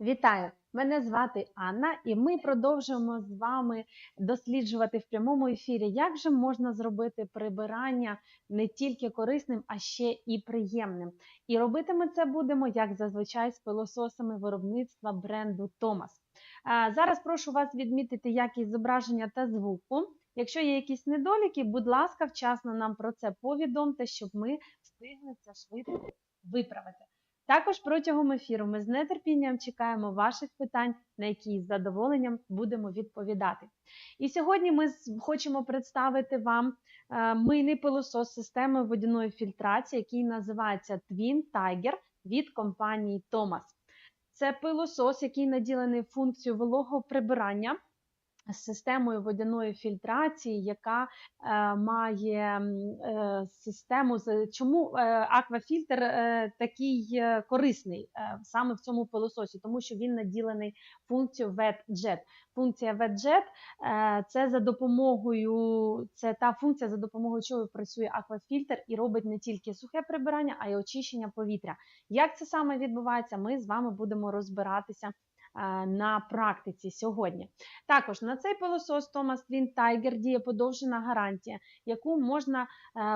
Вітаю! Мене звати Анна, і ми продовжуємо з вами досліджувати в прямому ефірі, як же можна зробити прибирання не тільки корисним, а ще і приємним. І робити ми це будемо, як зазвичай, з пилососами виробництва бренду Томас. Зараз прошу вас відмітити якість зображення та звуку. Якщо є якісь недоліки, будь ласка, вчасно нам про це повідомте, щоб ми встигли це швидко виправити. Також протягом ефіру ми з нетерпінням чекаємо ваших питань, на які з задоволенням будемо відповідати. І сьогодні ми хочемо представити вам е, мийний пилосос системи водяної фільтрації, який називається Twin Tiger від компанії Thomas. Це пилосос, який наділений функцією вологого прибирання з системою водяної фільтрації, яка е, має е, систему з чому е, аквафільтр е, такий е, корисний е, саме в цьому пилососі, тому що він наділений функцією WetJet. Функція WetJet е, це за допомогою, це та функція, за допомогою чого працює аквафільтр і робить не тільки сухе прибирання, а й очищення повітря. Як це саме відбувається, ми з вами будемо розбиратися на практиці сьогодні. Також на цей пилосос Thomas Twin Tiger діє подовжена гарантія, яку можна е,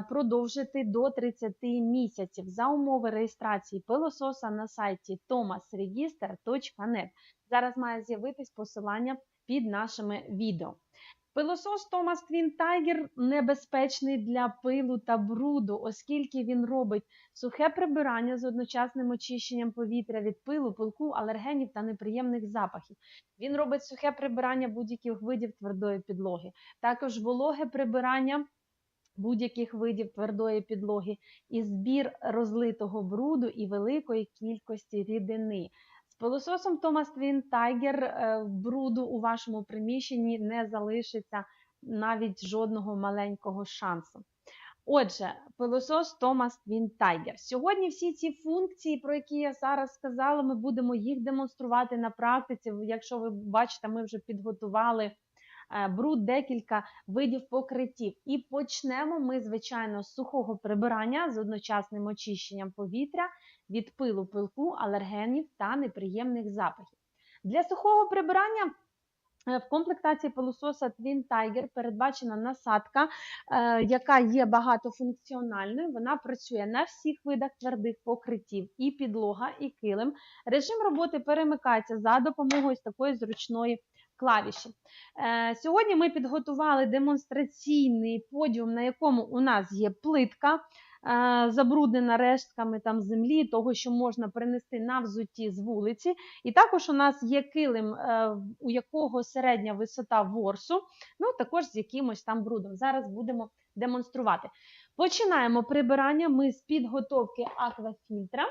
продовжити до 30 місяців за умови реєстрації пилососа на сайті thomasregister.net. Зараз має з'явитись посилання під нашими відео. Пилосос Thomas Twin Tiger небезпечний для пилу та бруду, оскільки він робить сухе прибирання з одночасним очищенням повітря від пилу, пилку, алергенів та неприємних запахів. Він робить сухе прибирання будь-яких видів твердої підлоги, також вологе прибирання. Будь-яких видів твердої підлоги і збір розлитого бруду і великої кількості рідини. Пилососом Thomas Twin Tiger е, бруду у вашому приміщенні не залишиться навіть жодного маленького шансу. Отже, пилосос Thomas Twin Tiger. Сьогодні всі ці функції, про які я зараз сказала, ми будемо їх демонструвати на практиці. Якщо ви бачите, ми вже підготували Е, бруд, декілька видів покриттів. І почнемо ми, звичайно, з сухого прибирання з одночасним очищенням повітря від пилу, пилку, алергенів та неприємних запахів. Для сухого прибирання. Е, в комплектації пилососа Twin Tiger передбачена насадка, е, яка є багатофункціональною. Вона працює на всіх видах твердих покриттів, і підлога, і килим. Режим роботи перемикається за допомогою такої зручної клавіші. Е, сьогодні ми підготували демонстраційний подіум, на якому у нас є плитка. Е, забруднена рештками там землі, того, що можна принести на взутті з вулиці. І також у нас є килим, е, у якого середня висота ворсу, ну також з якимось там брудом. Зараз будемо демонструвати. Починаємо прибирання ми з підготовки аквафільтра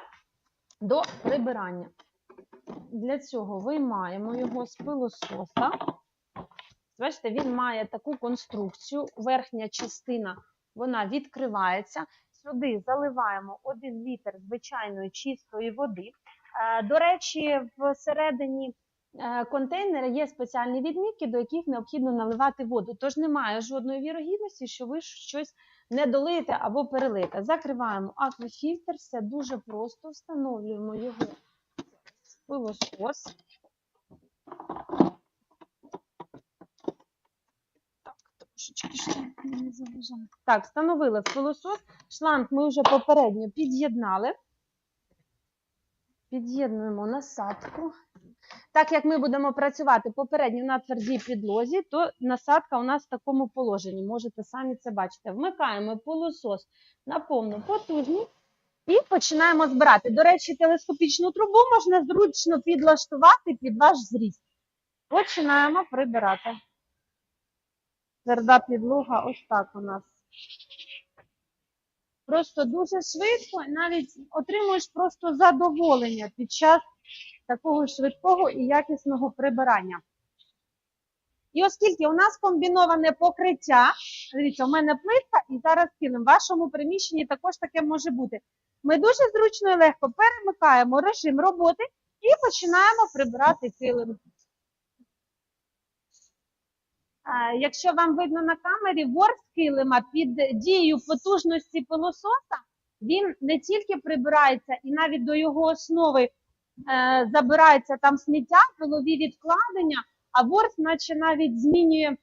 до прибирання. Для цього виймаємо його з пилососа. Бачите, він має таку конструкцію. Верхня частина вона відкривається. Сюди заливаємо 1 літр звичайної чистої води. Е, до речі, всередині е, контейнера є спеціальні відмітки, до яких необхідно наливати воду. Тож немає жодної вірогідності, що ви щось не долиєте або перелите. Закриваємо аквафільтр, все дуже просто, встановлюємо його пилосос. Так, встановили пилосос. Шланг ми вже попередньо під'єднали. Під'єднуємо насадку. Так як ми будемо працювати попередньо на твердій підлозі, то насадка у нас в такому положенні. Можете самі це бачити. Вмикаємо пилосос на повну потужність. І починаємо збирати. До речі, телескопічну трубу можна зручно підлаштувати під ваш зріст. Починаємо прибирати. Тверда підлога ось так у нас. Просто дуже швидко, навіть отримуєш просто задоволення під час такого швидкого і якісного прибирання. І оскільки у нас комбіноване покриття, дивіться, у мене плитка і зараз килим. В вашому приміщенні також таке може бути. Ми дуже зручно і легко перемикаємо режим роботи і починаємо прибирати килим. Якщо вам видно на камері, ворс килима під дією потужності пилососа, він не тільки прибирається, і навіть до його основи е, забирається там сміття, пилові відкладення, а ворс наче навіть змінює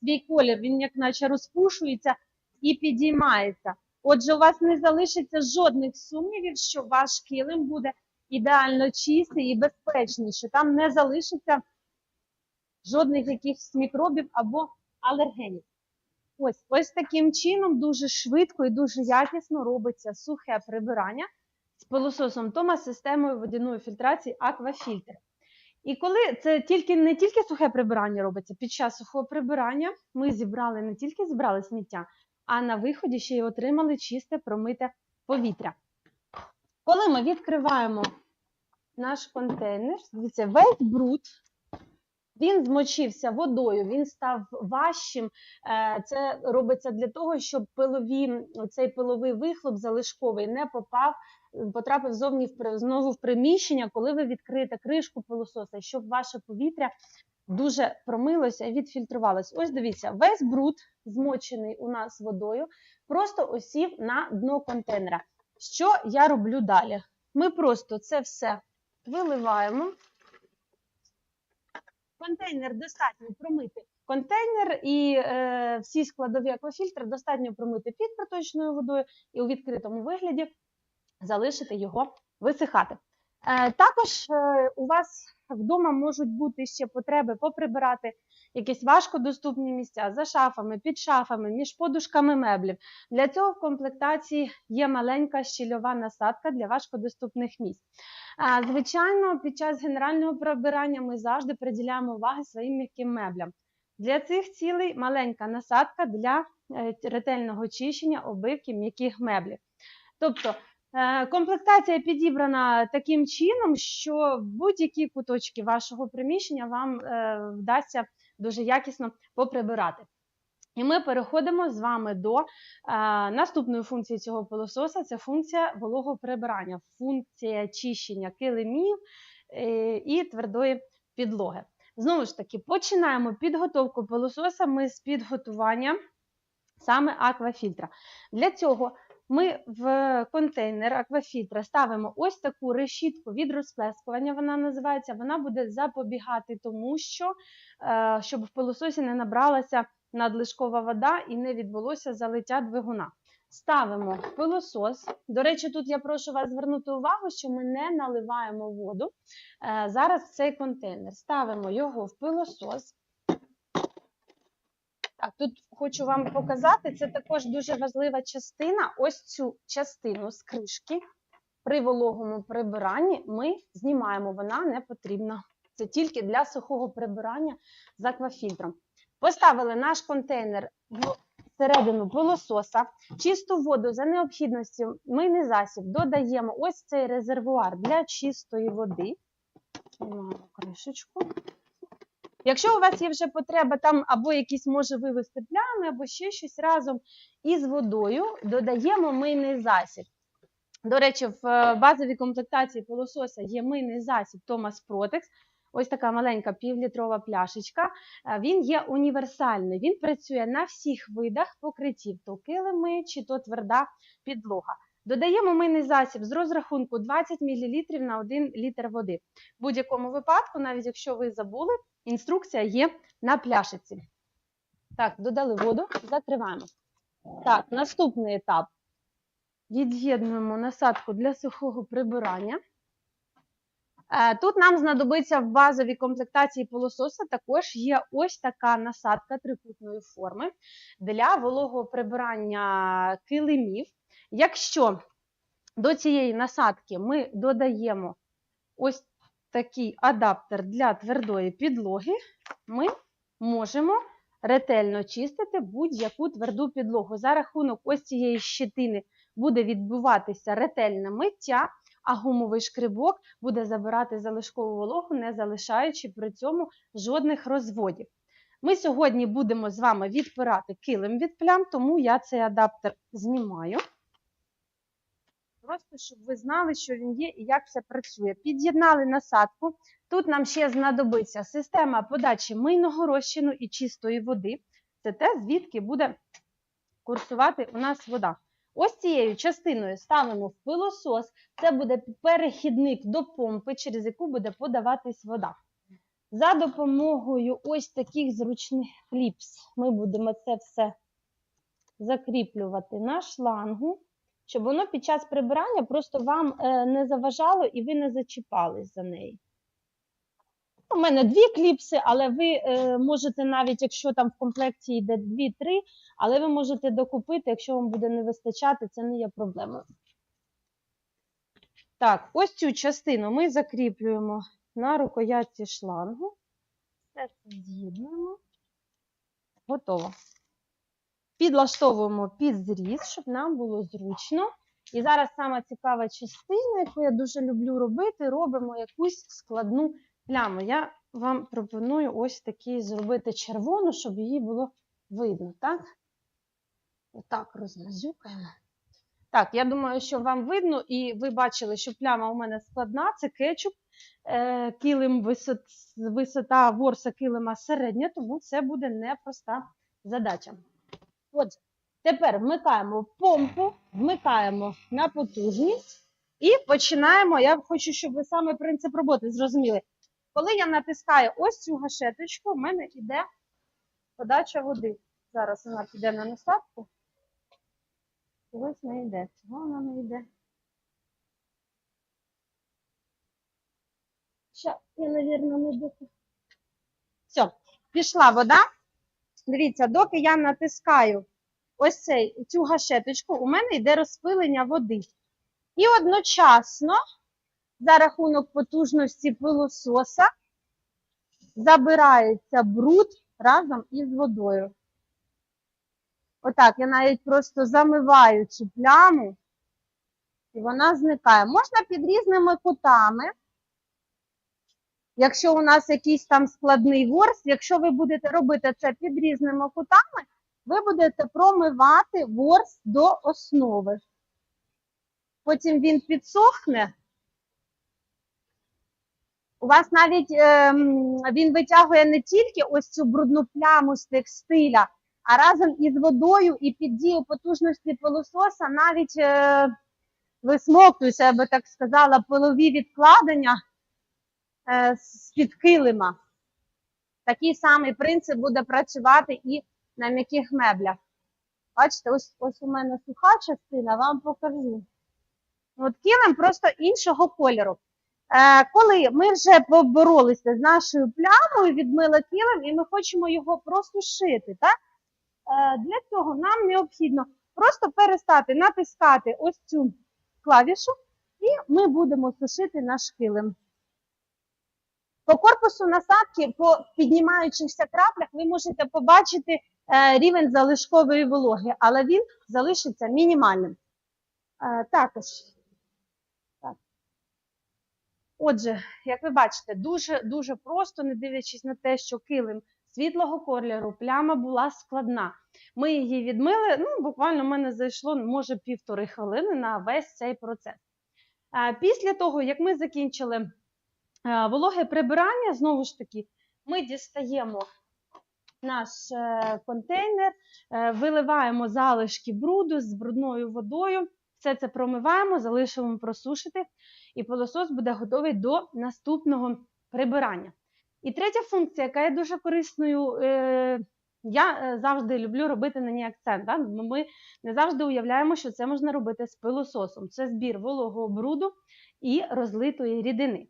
свій колір, він як наче розпушується і підіймається. Отже, у вас не залишиться жодних сумнівів, що ваш килим буде ідеально чистий і безпечний, що там не залишиться жодних якихось мікробів або алергенів. Ось, ось таким чином дуже швидко і дуже якісно робиться сухе прибирання з пилососом Тома системою водяної фільтрації Аквафільтр. І коли це тільки не тільки сухе прибирання робиться, під час сухого прибирання ми зібрали не тільки зібрали сміття, а на виході ще й отримали чисте промите повітря. Коли ми відкриваємо наш контейнер, дивіться, весь бруд, він змочився водою, він став важчим. Е, Це робиться для того, щоб пилові, цей пиловий вихлоп залишковий не попав, потрапив зовні в знову в приміщення, коли ви відкриєте кришку пилососа, щоб ваше повітря дуже промилося і відфільтрувалось. Ось дивіться, весь бруд, змочений у нас водою, просто осів на дно контейнера. Що я роблю далі? Ми просто це все виливаємо. Контейнер достатньо промити. Контейнер і е, всі складові аквафільтри достатньо промити під проточною водою і у відкритому вигляді залишити його висихати. Е, також е, у вас вдома можуть бути ще потреби поприбирати якісь важкодоступні місця за шафами, під шафами, між подушками меблів. Для цього в комплектації є маленька щільова насадка для важкодоступних місць. Звичайно, під час генерального прибирання ми завжди приділяємо увагу своїм м'яким меблям. Для цих цілей маленька насадка для е, ретельного чищення обивки м'яких меблів. Тобто е, комплектація підібрана таким чином, що в будь-які куточки вашого приміщення вам е, вдасться дуже якісно поприбирати. І ми переходимо з вами до е, наступної функції цього пилососа це функція вологого прибирання, функція чищення килимів е, і твердої підлоги. Знову ж таки, починаємо підготовку пилососа ми з підготування саме аквафільтра. Для цього ми в контейнер аквафільтра ставимо ось таку решітку від розплескування, вона називається. Вона буде запобігати тому, що е, щоб в пилососі не набралася надлишкова вода і не відбулося залиття двигуна. Ставимо пилосос. До речі, тут я прошу вас звернути увагу, що ми не наливаємо воду е, зараз в цей контейнер. Ставимо його в пилосос. Так, тут хочу вам показати, це також дуже важлива частина. Ось цю частину з кришки при вологому прибиранні ми знімаємо, вона не потрібна. Це тільки для сухого прибирання з аквафільтром. Поставили наш контейнер в середину пилососа, чисту воду за необхідністю мийний засіб додаємо ось цей резервуар для чистої води. Знімаємо кришечку. Якщо у вас є вже потреба там або якісь може вивести плями, або ще щось разом із водою, додаємо мийний засіб. До речі, в е, базовій комплектації пилососа є мийний засіб Thomas Protex. Ось така маленька півлітрова пляшечка. Е, Він є універсальний. Він працює на всіх видах покриттів, то килими чи то тверда підлога. Додаємо мийний засіб з розрахунку 20 мл на 1 літр води. В будь-якому випадку, навіть якщо ви забули, інструкція є на пляшиці. Так, додали воду, закриваємо. Так, наступний етап. Від'єднуємо насадку для сухого прибирання. Е, Тут нам знадобиться в базовій комплектації пилососа також є ось така насадка трикутної форми для вологого прибирання килимів. Якщо до цієї насадки ми додаємо ось такий адаптер для твердої підлоги, ми можемо ретельно чистити будь-яку тверду підлогу. За рахунок ось цієї щитини буде відбуватися ретельне миття, а гумовий шкрибок буде забирати залишкову вологу, не залишаючи при цьому жодних розводів. Ми сьогодні будемо з вами відпирати килим від плям, тому я цей адаптер знімаю. Просто щоб ви знали, що він є і як все працює. Під'єднали насадку. Тут нам ще знадобиться система подачі мийного розчину і чистої води. Це те, звідки буде курсувати у нас вода. Ось цією частиною ставимо в пилосос. Це буде перехідник до помпи, через яку буде подаватись вода. За допомогою ось таких зручних кліпс ми будемо це все закріплювати на шлангу, щоб воно під час прибирання просто вам е, не заважало і ви не зачіпались за неї. У мене дві кліпси, але ви е, можете навіть, якщо там в комплекті йде дві-три, але ви можете докупити, якщо вам буде не вистачати, це не є проблемою. Так, ось цю частину ми закріплюємо на рукоятці шлангу. Все це з'єднуємо. Готово. Підлаштовуємо під зріз, щоб нам було зручно. І зараз сама цікава частина, яку я дуже люблю робити, робимо якусь складну пляму. Я вам пропоную ось такий зробити червону, щоб її було видно, так? Отак розмазюкаємо. Так, я думаю, що вам видно, і ви бачили, що пляма у мене складна, це кетчуп, е, килим висот, висота ворса килима середня, тому це буде непроста задача. Отже, тепер вмикаємо помпу, вмикаємо на потужність і починаємо. Я хочу, щоб ви саме принцип роботи зрозуміли. Коли я натискаю ось цю гашеточку, в мене йде подача води. Зараз вона піде на насадку. Чогось не йде. Чого вона не йде? Ща, я, мабуть, не доку. Все, пішла вода. Дивіться, доки я натискаю ось цей, цю гашеточку, у мене йде розпилення води. І одночасно, за рахунок потужності пилососа, забирається бруд разом із водою. Отак, я навіть просто замиваю цю пляму, і вона зникає. Можна під різними кутами. Якщо у нас якийсь там складний ворс, якщо ви будете робити це під різними кутами, ви будете промивати ворс до основи. Потім він підсохне. У вас навіть е, він витягує не тільки ось цю брудну пляму з текстиля, а разом із водою і під дією потужності пилососа навіть е, висмоктується, я би так сказала, пилові відкладення з-під килима. Такий самий принцип буде працювати і на м'яких меблях. Бачите, ось, ось у мене суха частина, вам покажу. От килим просто іншого кольору. Е, коли ми вже поборолися з нашою плямою, відмили килим, і ми хочемо його просто шити, так? Е, для цього нам необхідно просто перестати натискати ось цю клавішу, і ми будемо сушити наш килим. По корпусу насадки, по піднімаючихся краплях, ви можете побачити е, рівень залишкової вологи, але він залишиться мінімальним. Е, також, так. Отже, як ви бачите, дуже-дуже просто, не дивлячись на те, що килим світлого кольору, пляма була складна. Ми її відмили, ну, буквально в мене зайшло, може, півтори хвилини на весь цей процес. Е, після того, як ми закінчили вологе прибирання, знову ж таки, ми дістаємо наш е, контейнер, виливаємо залишки бруду з брудною водою, все це промиваємо, залишимо просушити, і пилосос буде готовий до наступного прибирання. І третя функція, яка є дуже корисною, е, я е, завжди люблю робити на ній акцент. Да? Ми не завжди уявляємо, що це можна робити з пилососом. Це збір вологого бруду і розлитої рідини.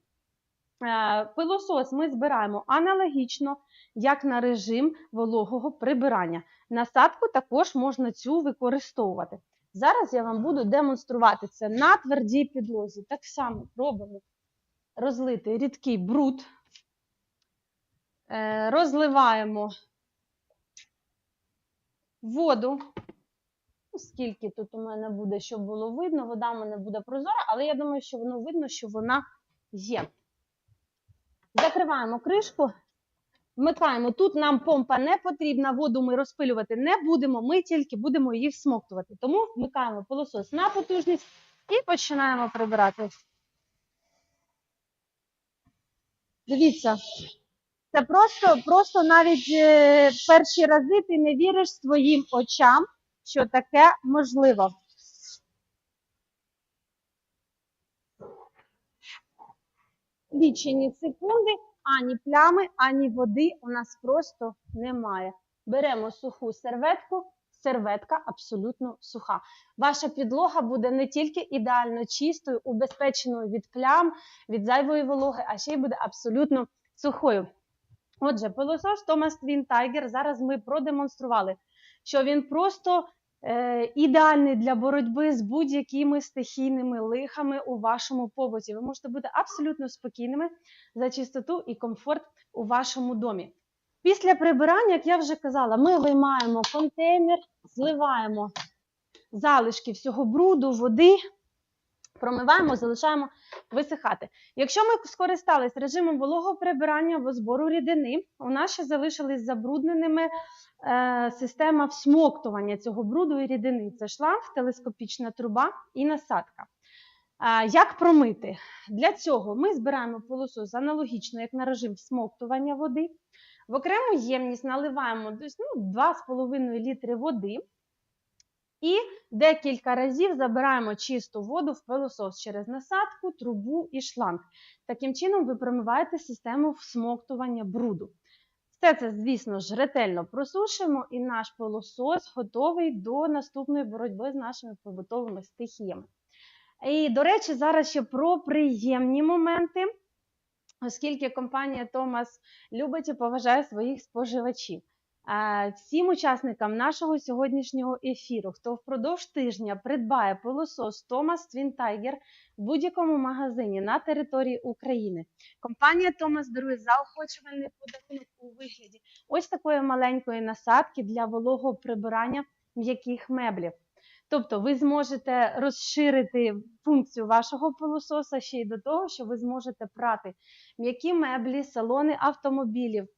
Е, пилосос ми збираємо аналогічно, як на режим вологого прибирання. Насадку також можна цю використовувати. Зараз я вам буду демонструвати це на твердій підлозі. Так само робимо розлитий рідкий бруд. Е, розливаємо воду. Скільки тут у мене буде, щоб було видно, вода в мене буде прозора, але я думаю, що воно видно, що вона є. Закриваємо кришку, вмикаємо. Тут нам помпа не потрібна, воду ми розпилювати не будемо, ми тільки будемо її всмоктувати. Тому вмикаємо пилосос на потужність і починаємо прибирати. Дивіться, це просто, просто навіть е, перші рази ти не віриш своїм очам, що таке можливо. Лічені секунди, ані плями, ані води у нас просто немає. Беремо суху серветку, серветка абсолютно суха. Ваша підлога буде не тільки ідеально чистою, убезпеченою від плям, від зайвої вологи, а ще й буде абсолютно сухою. Отже, пилосос Thomas Twin Tiger зараз ми продемонстрували, що він просто ідеальний для боротьби з будь-якими стихійними лихами у вашому побуті. Ви можете бути абсолютно спокійними за чистоту і комфорт у вашому домі. Після прибирання, як я вже казала, ми виймаємо контейнер, зливаємо залишки всього бруду, води, промиваємо, залишаємо висихати. Якщо ми скористались режимом вологого прибирання або збору рідини, у нас ще залишились забрудненими е, система всмоктування цього бруду і рідини. Це шланг, телескопічна труба і насадка. А, Як промити? Для цього ми збираємо пилосос аналогічно, як на режим всмоктування води. В окрему ємність наливаємо ну, 2,5 літри води і декілька разів забираємо чисту воду в пилосос через насадку, трубу і шланг. Таким чином ви промиваєте систему всмоктування бруду. Все це, звісно ж, ретельно просушуємо, і наш пилосос готовий до наступної боротьби з нашими побутовими стихіями. І, до речі, зараз ще про приємні моменти, оскільки компанія Томас любить і поважає своїх споживачів. Всім учасникам нашого сьогоднішнього ефіру, хто впродовж тижня придбає пилосос Thomas Twin Tiger в будь-якому магазині на території України, компанія Thomas дарує заохочувальний подарунок у вигляді ось такої маленької насадки для вологого прибирання м'яких меблів. Тобто ви зможете розширити функцію вашого пилососа ще й до того, що ви зможете прати м'які меблі, салони автомобілів,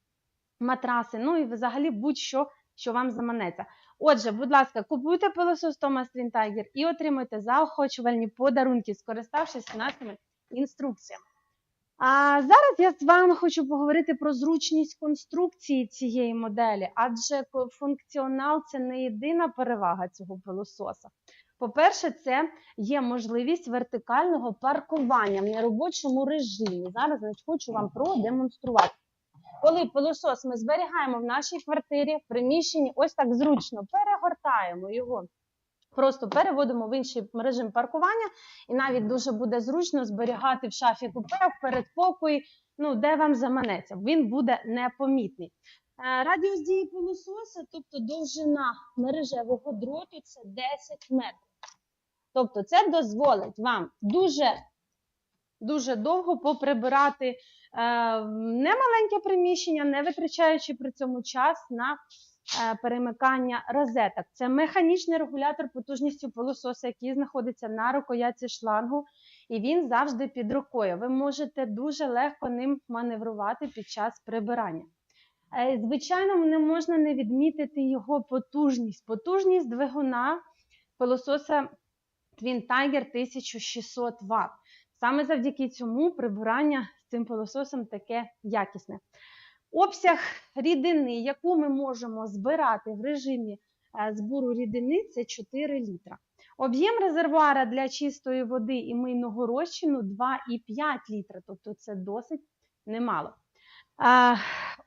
матраси, ну і взагалі будь-що, що вам заманеться. Отже, будь ласка, купуйте пилосос Thomas Twin Tiger і отримуйте заохочувальні подарунки, скориставшись нашими інструкціями. А зараз я з вами хочу поговорити про зручність конструкції цієї моделі, адже функціонал це не єдина перевага цього пилососа. По-перше, це є можливість вертикального паркування в неробочому режимі. Зараз значить, хочу вам продемонструвати. Коли пилосос ми зберігаємо в нашій квартирі, в приміщенні, ось так зручно перегортаємо його, просто переводимо в інший режим паркування, і навіть дуже буде зручно зберігати в шафі купе, в передпокої, ну, де вам заманеться. Він буде непомітний. Е, Радіус дії пилососа, тобто довжина мережевого дроту, це 10 метрів. Тобто, це дозволить вам дуже, дуже довго поприбирати немаленьке приміщення, не витрачаючи при цьому час на е, перемикання розеток. Це механічний регулятор потужністю пилососа, який знаходиться на рукоятці шлангу, і він завжди під рукою. Ви можете дуже легко ним маневрувати під час прибирання. Е, Звичайно, не можна не відмітити його потужність. Потужність двигуна пилососа Twin Tiger 1600 Вт. Саме завдяки цьому прибирання цим пилососом таке якісне. Обсяг рідини, яку ми можемо збирати в режимі е, збору рідини, це 4 літра. Об'єм резервуара для чистої води і мийного розчину 2,5 літра, тобто це досить немало. А,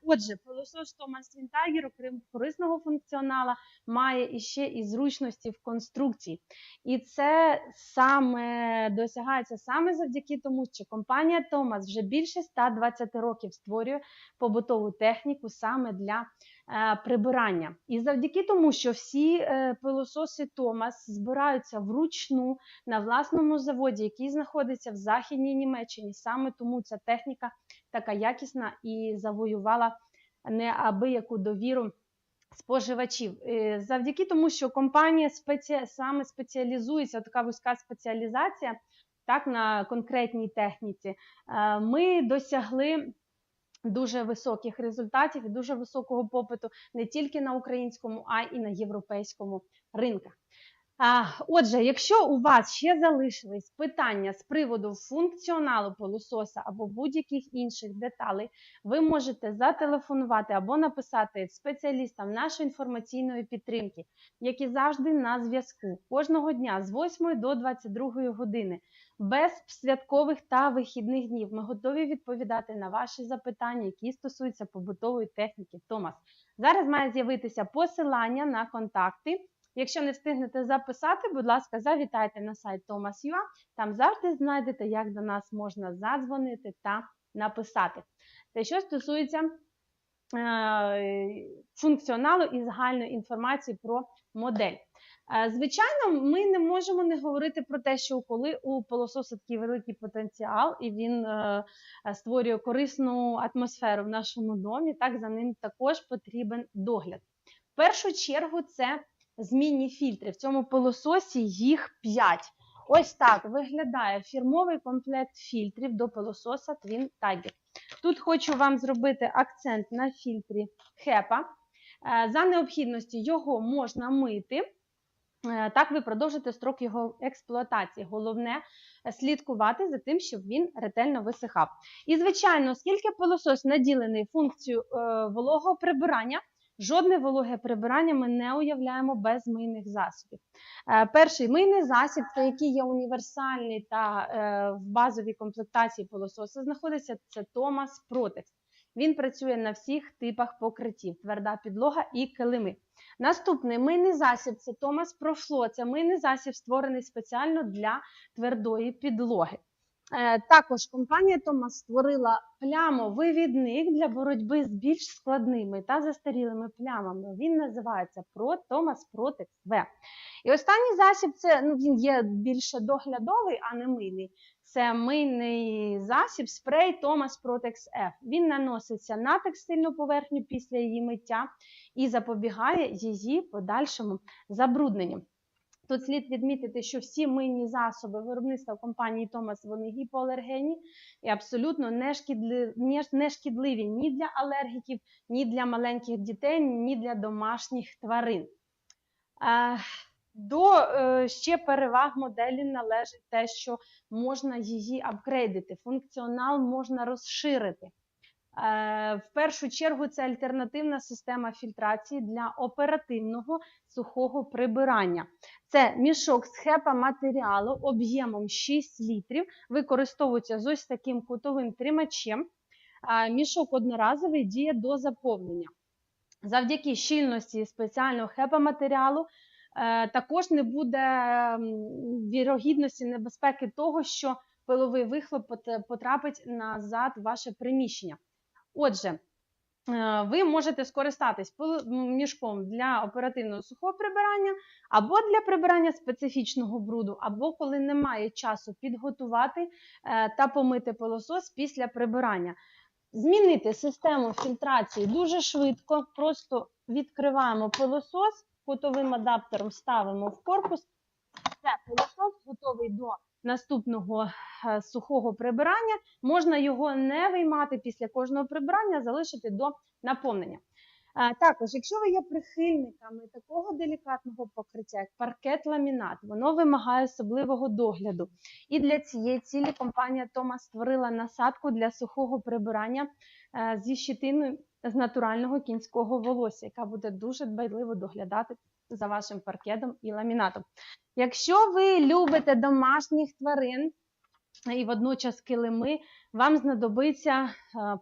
Отже, пилосос Thomas Twin окрім корисного функціонала, має іще і зручності в конструкції. І це саме досягається саме завдяки тому, що компанія Thomas вже більше 120 років створює побутову техніку саме для е, прибирання. І завдяки тому, що всі е, пилососи Thomas збираються вручну на власному заводі, який знаходиться в Західній Німеччині, саме тому ця техніка така якісна і завоювала неабияку довіру споживачів. Е, Завдяки тому, що компанія спеці... саме спеціалізується, така вузька спеціалізація так, на конкретній техніці, е, ми досягли дуже високих результатів і дуже високого попиту не тільки на українському, а й на європейському ринках. Отже, якщо у вас ще залишились питання з приводу функціоналу пилососа або будь-яких інших деталей, ви можете зателефонувати або написати спеціалістам нашої інформаційної підтримки, які завжди на зв'язку кожного дня з 8 до 22 години, без святкових та вихідних днів. Ми готові відповідати на ваші запитання, які стосуються побутової техніки. Томас, зараз має з'явитися посилання на контакти. Якщо не встигнете записати, будь ласка, завітайте на сайт Thomas.ua, там завжди знайдете, як до нас можна задзвонити та написати. Те, що стосується е, функціоналу і загальної інформації про модель. Е, Звичайно, ми не можемо не говорити про те, що коли у пилососа такий великий потенціал, і він е, створює корисну атмосферу в нашому домі, так за ним також потрібен догляд. В першу чергу це змінні фільтри. В цьому пилососі їх 5. Ось так виглядає фірмовий комплект фільтрів до пилососа Twin Tiger. Тут хочу вам зробити акцент на фільтрі HEPA. Е, За необхідності його можна мити. Е, Так ви продовжите строк його експлуатації. Головне слідкувати за тим, щоб він ретельно висихав. І, звичайно, оскільки пилосос наділений функцією е, вологого прибирання, жодне вологе прибирання ми не уявляємо без мийних засобів. Е, Перший мийний засіб, це який є універсальний та е, в базовій комплектації пилососа, знаходиться це Thomas Protex. Він працює на всіх типах покриттів: тверда підлога і килими. Наступний мийний засіб це Thomas Proflo. Це мийний засіб, створений спеціально для твердої підлоги. Е, Також компанія Thomas створила плямовивідник для боротьби з більш складними та застарілими плямами. Він називається Pro Thomas Protex V. І останній засіб це ну, він є більше доглядовий, а не мийний. Це мийний засіб спрей Thomas Protex F. Він наноситься на текстильну поверхню після її миття і запобігає її подальшому забрудненню. Тут слід відмітити, що всі мийні засоби виробництва компанії Thomas вони гіпоалергенні і абсолютно не шкідливі ні для алергіків, ні для маленьких дітей, ні для домашніх тварин. Е, До е, ще переваг моделі належить те, що можна її апгрейдити, функціонал можна розширити. Е, В першу чергу це альтернативна система фільтрації для оперативного сухого прибирання. Це мішок з хепа матеріалу об'ємом 6 літрів, використовується з ось таким кутовим тримачем. Е, Мішок одноразовий діє до заповнення. Завдяки щільності спеціального хепа матеріалу е, також не буде вірогідності небезпеки того, що пиловий вихлоп потрапить назад в ваше приміщення. Отже, е, ви можете скористатись мішком для оперативного сухого прибирання, або для прибирання специфічного бруду, або коли немає часу підготувати е, та помити пилосос після прибирання. Змінити систему фільтрації дуже швидко. Просто відкриваємо пилосос, кутовим адаптером ставимо в корпус. Все, пилосос готовий до наступного е, сухого прибирання. Можна його не виймати після кожного прибирання, залишити до наповнення. Е, Також, якщо ви є прихильниками такого делікатного покриття, як паркет ламінат, воно вимагає особливого догляду. І для цієї цілі компанія Thomas створила насадку для сухого прибирання е, зі щитиною з натурального кінського волосся, яка буде дуже дбайливо доглядати за вашим паркетом і ламінатом. Якщо ви любите домашніх тварин і водночас килими, вам знадобиться е,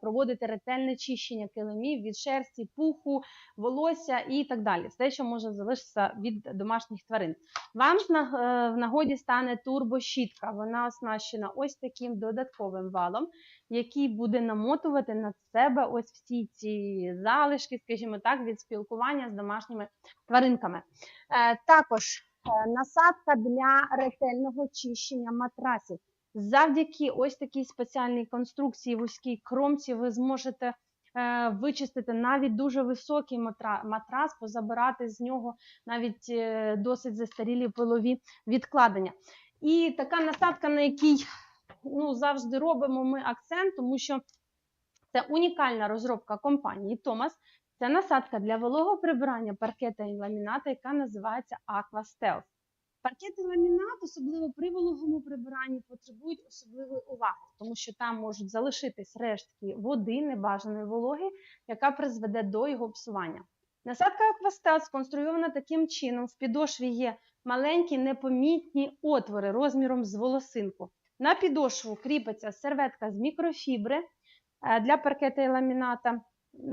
проводити ретельне чищення килимів від шерсті, пуху, волосся і так далі. Все, що може залишитися від домашніх тварин. Вам е, в нагоді стане турбощітка. Вона оснащена ось таким додатковим валом, який буде намотувати на себе ось всі ці залишки, скажімо так, від спілкування з домашніми тваринками. Е, Також насадка для ретельного чищення матрасів. Завдяки ось такій спеціальній конструкції, вузькій кромці, ви зможете е, вичистити навіть дуже високий матра- матрас, позабирати з нього навіть е, досить застарілі пилові відкладення. І така насадка, на якій ну, завжди робимо ми акцент, тому що це унікальна розробка компанії Thomas. Це насадка для вологого прибирання паркета і ламіната, яка називається Aqua Stealth. Паркет і ламінат, особливо при вологому прибиранні, потребують особливої уваги, тому що там можуть залишитись рештки води, небажаної вологи, яка призведе до його псування. Насадка Аквастел сконструйована таким чином: в підошві є маленькі непомітні отвори розміром з волосинку. На підошву кріпиться серветка з мікрофібри е, для паркета і ламіната.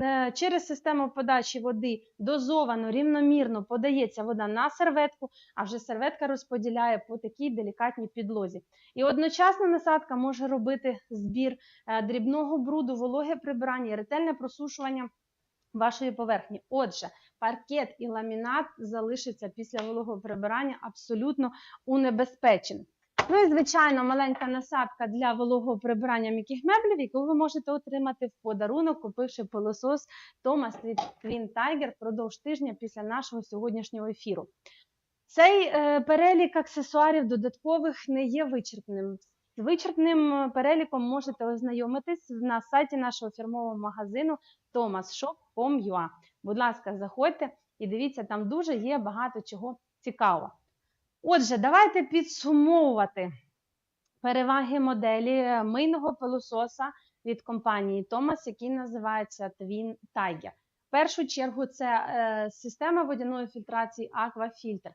Е, Через систему подачі води дозовано, рівномірно подається вода на серветку, а вже серветка розподіляє по такій делікатній підлозі. І одночасно насадка може робити збір е, дрібного бруду, вологе прибирання, і ретельне просушування вашої поверхні. Отже, паркет і ламінат залишиться після вологого прибирання абсолютно унебезпеченим. Ну і, звичайно, маленька насадка для вологого прибирання м'яких меблів, яку ви можете отримати в подарунок, купивши пилосос Thomas від Twin Tiger впродовж тижня після нашого сьогоднішнього ефіру. Цей е, перелік аксесуарів додаткових не є вичерпним. З вичерпним е, переліком можете ознайомитись на сайті нашого фірмового магазину thomasshop.com.ua. Будь ласка, заходьте і дивіться, там дуже є багато чого цікавого. Отже, давайте підсумовувати переваги моделі мийного пилососа від компанії Thomas, який називається Twin Tiger. В першу чергу це е, система водяної фільтрації Aquafilter.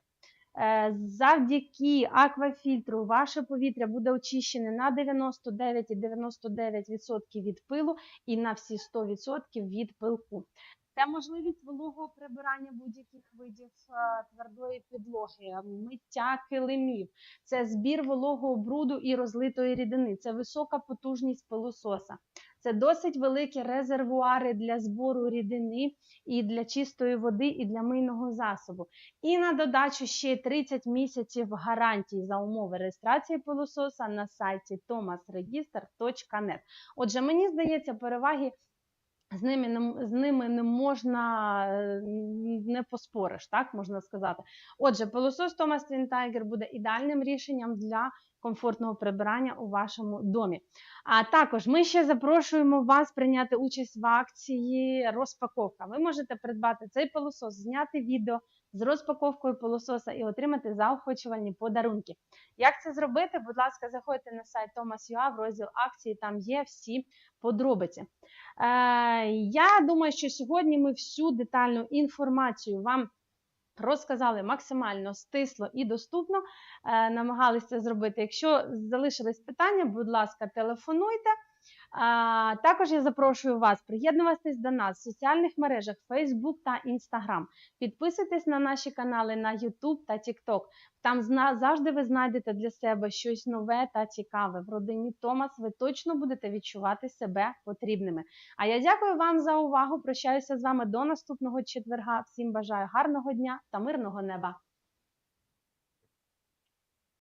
Е, Завдяки аквафільтру ваше повітря буде очищене на 99,99% від пилу і на всі 100% від пилку. Це можливість вологого прибирання будь-яких видів е, твердої підлоги, миття килимів, це збір вологого бруду і розлитої рідини, це висока потужність пилососа, це досить великі резервуари для збору рідини і для чистої води, і для мийного засобу. І на додачу ще й 30 місяців гарантії за умови реєстрації пилососа на сайті thomasregister.net. Отже, мені здається, переваги з ними не, з ними не можна е, не поспориш, так можна сказати. Отже, пилосос Thomas Twin буде ідеальним рішенням для комфортного прибирання у вашому домі. А також ми ще запрошуємо вас прийняти участь в акції розпаковка. Ви можете придбати цей пилосос, зняти відео з розпаковкою пилососа і отримати заохочувальні подарунки. Як це зробити? Будь ласка, заходьте на сайт Thomas.ua в розділ акції, там є всі подробиці. Е, я думаю, що сьогодні ми всю детальну інформацію вам розказали максимально стисло і доступно, е, намагалися зробити. Якщо залишились питання, будь ласка, телефонуйте. Також я запрошую вас приєднуватись до нас в соціальних мережах Facebook та Instagram. Підписуйтесь на наші канали на YouTube та TikTok. Там завжди ви знайдете для себе щось нове та цікаве. В родині Томас ви точно будете відчувати себе потрібними. А я дякую вам за увагу. Прощаюся з вами до наступного четверга. Всім бажаю гарного дня та мирного неба.